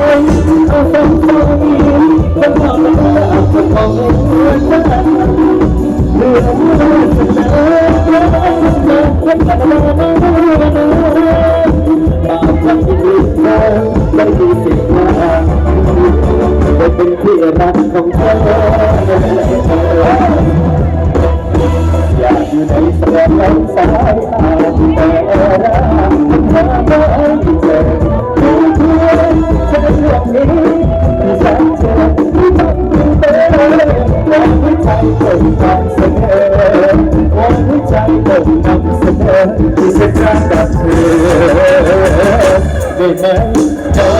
เอาฟังใจคนทำแล้วจะขอเงินได้เรื่องมันเสนอคนทำแล้วบางครั้งที่ดีแท้ไม่มีสิ่งมาได้เป็นที่รักของเธอ อยากอยู่ในสายตาสายตาแต่รักเธอไม่เจอรู้ตัวฉันเรื่องนี้ที่ฉันเจอที่ต้องเตือนวันหัวใจต้องนำเสนอวันหัวใจต้องนำเสนอที่ฉันรักกับเธอได้ไหม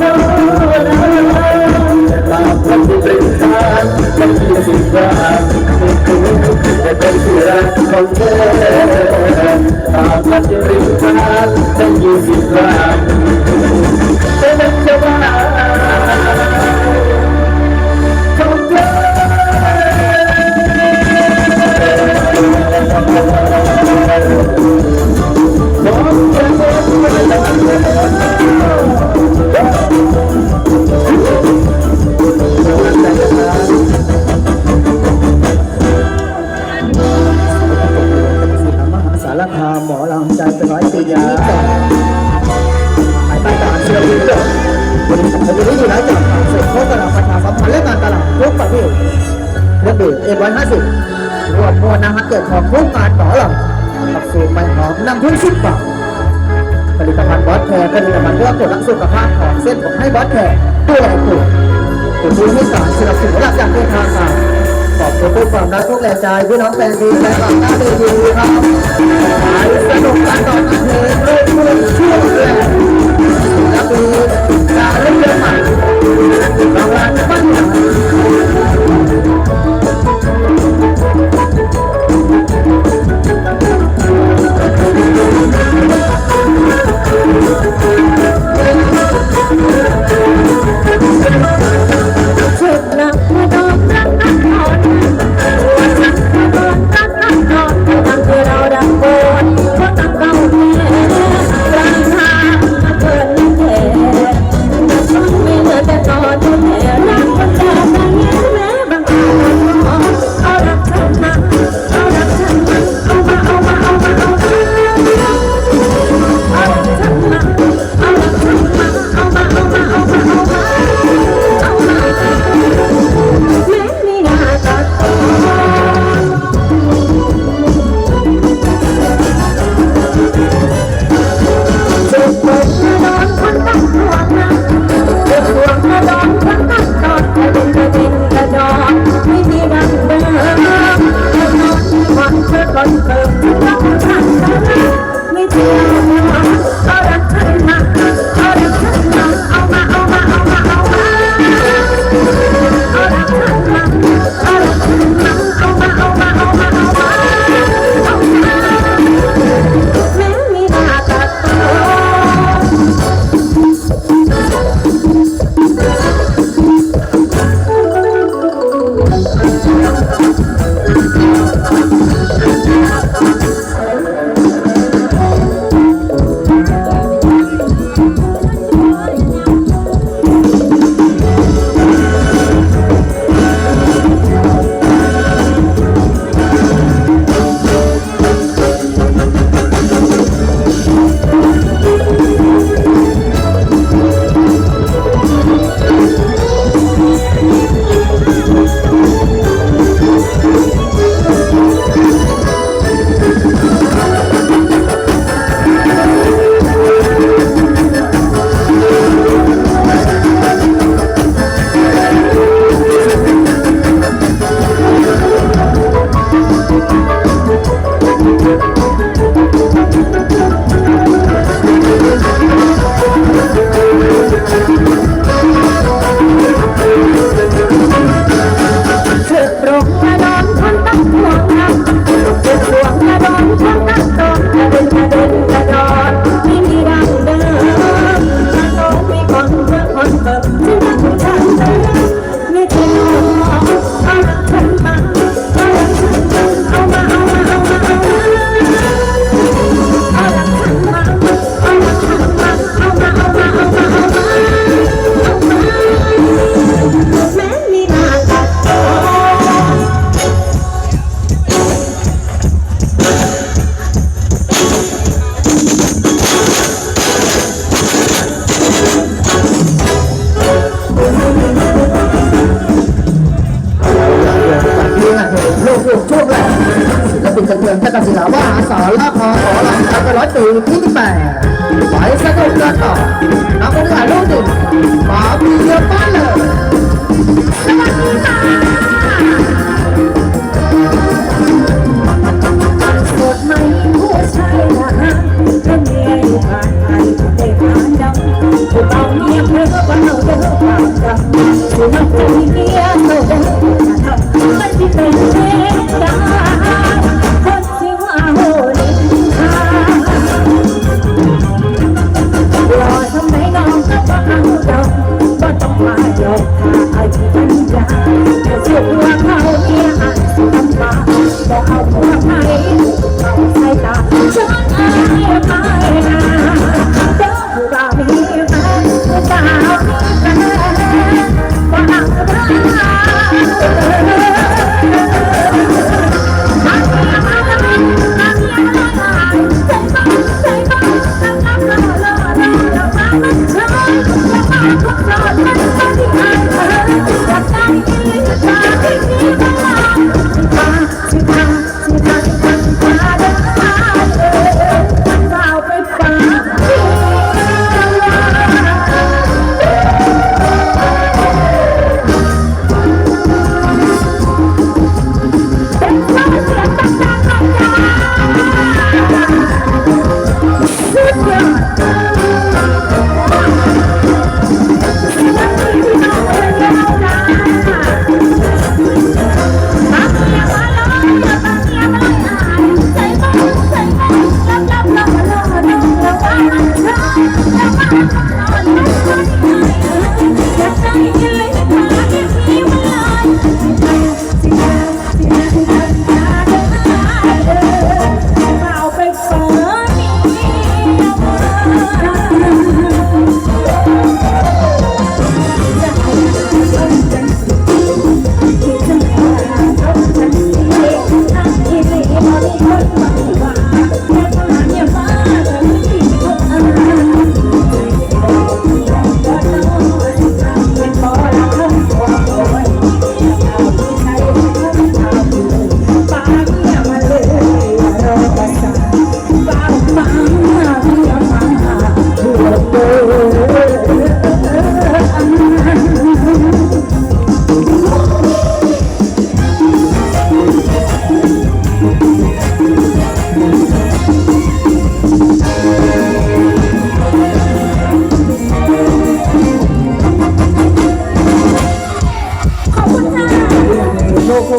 จะ ประชาสัมพันธ์และการตลาดทุกประเภทรถเบรกเอ็นร้อยห้าสิบรวมมวลนะฮะเกิดของโครงการหมอหลำกับสูตรใบหอมนำทุ่งสิบบาทผลิตภัณฑ์บอสแคร์ผลิตภัณฑ์เพื่อตรวจรักสุขภาพของเส้นผมให้บอสแคร์ตัวไอ้ตัวคุณผู้ให้สารสนับสนุนหลักจากเดินทางมาขอบคุณทุกความรักทุกแรงใจพี่น้องแฟนดีและต่างหน้าดีดีครับสนุกกันต่อกันเลยเรื่อยๆช่วงแรกและมี นเ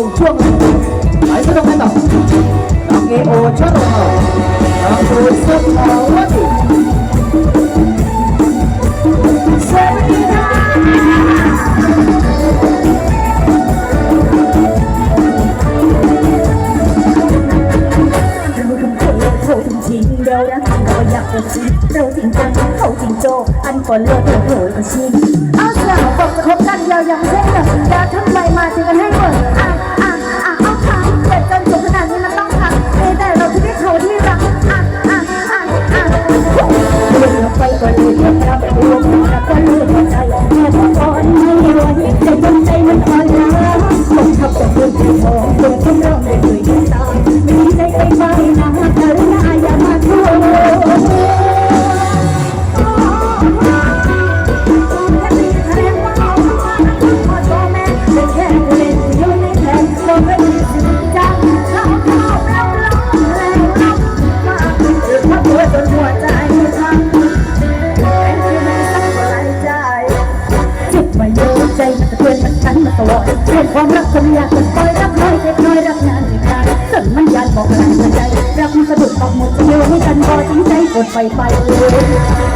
งช่วงไหนก็ต้องไม่ตอบน้งเอโอชอบเราน้งดูสุดเอวะดิากกระชิบเราจริงจังเขาจริงโจอันก่อนเลือกเธอโผล่กระชิบเอาสาวบอกจะคบกันเายังเช่เดิมวทำไมมาเจอกันให้หมด 拜拜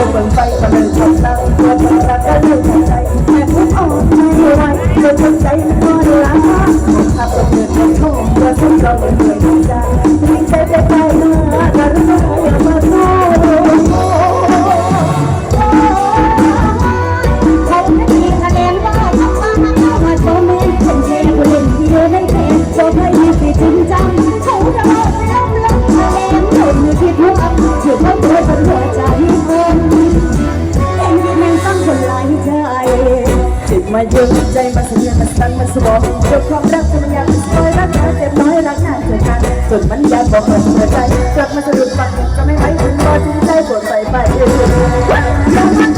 open, 一遍 มันยากบอกคนหัวใจกลับมาสะดุดฟังก็ไม่ไหวถึงพอถึงใจปวดใส่ไปเรื่อย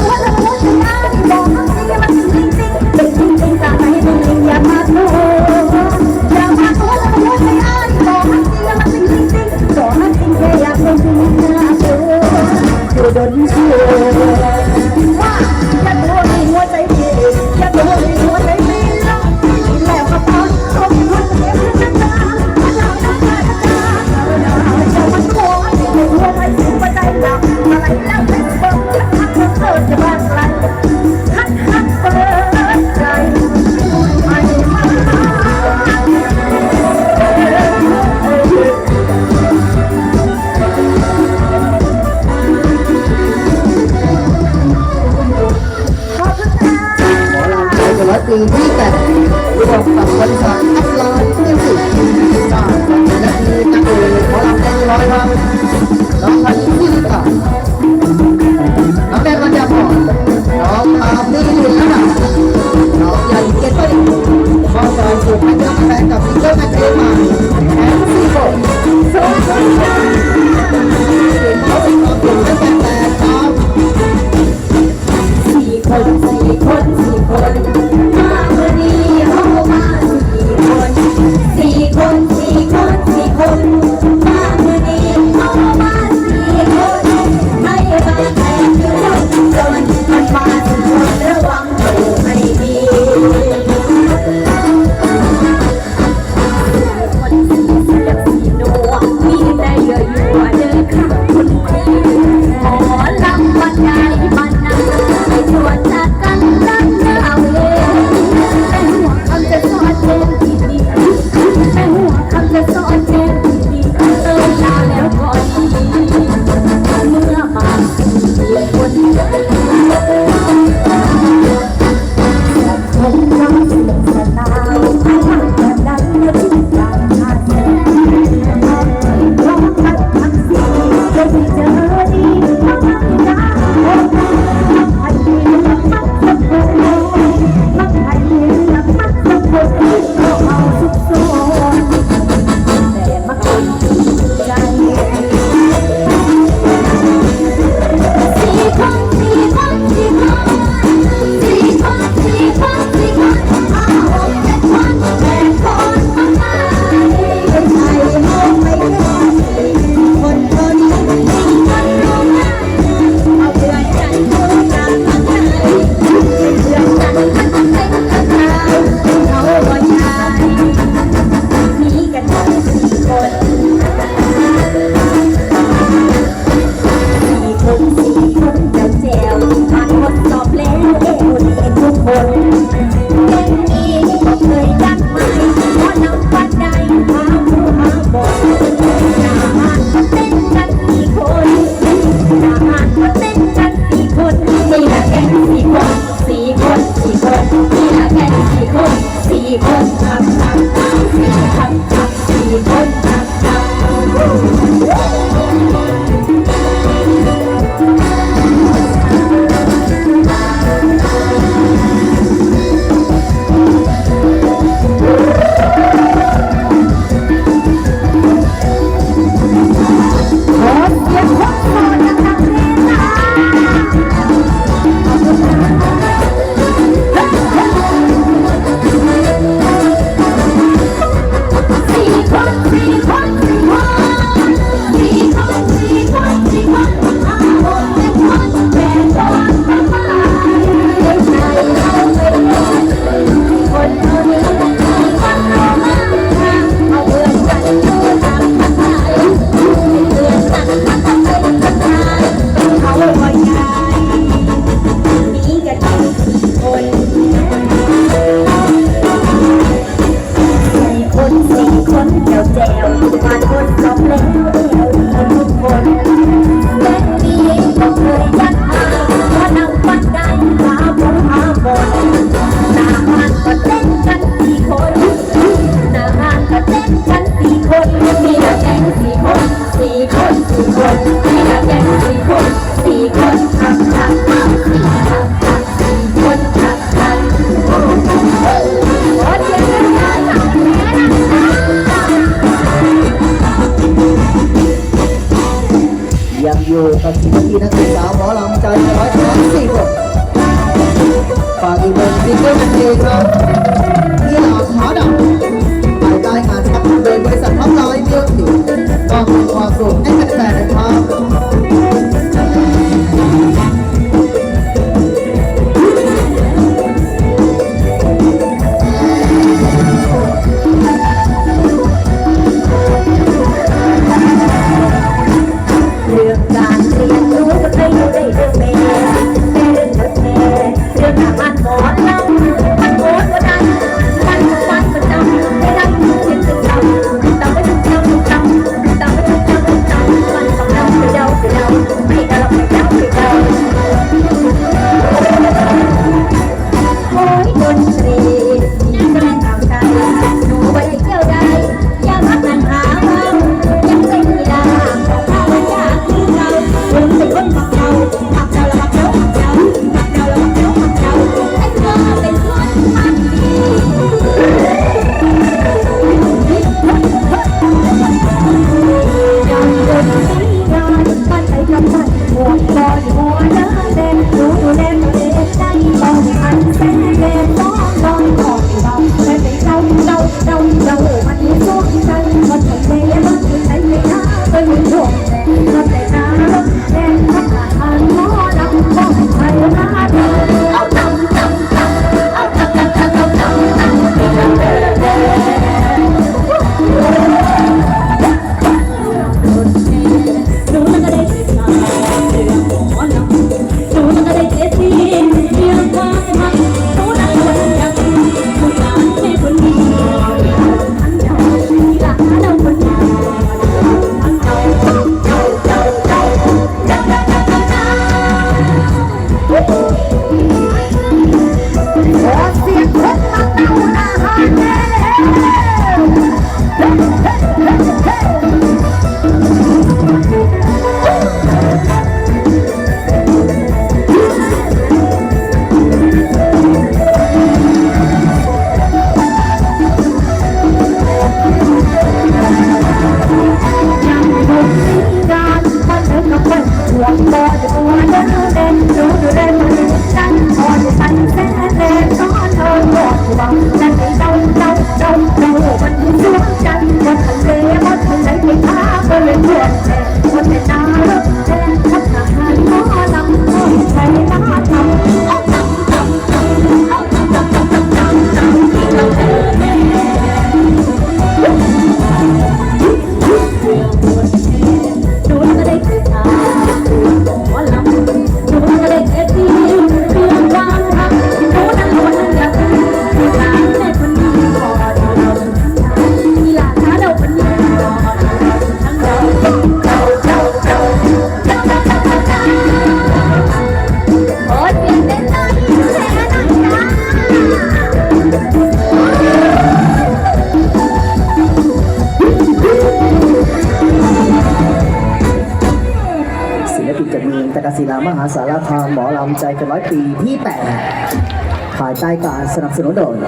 活路のように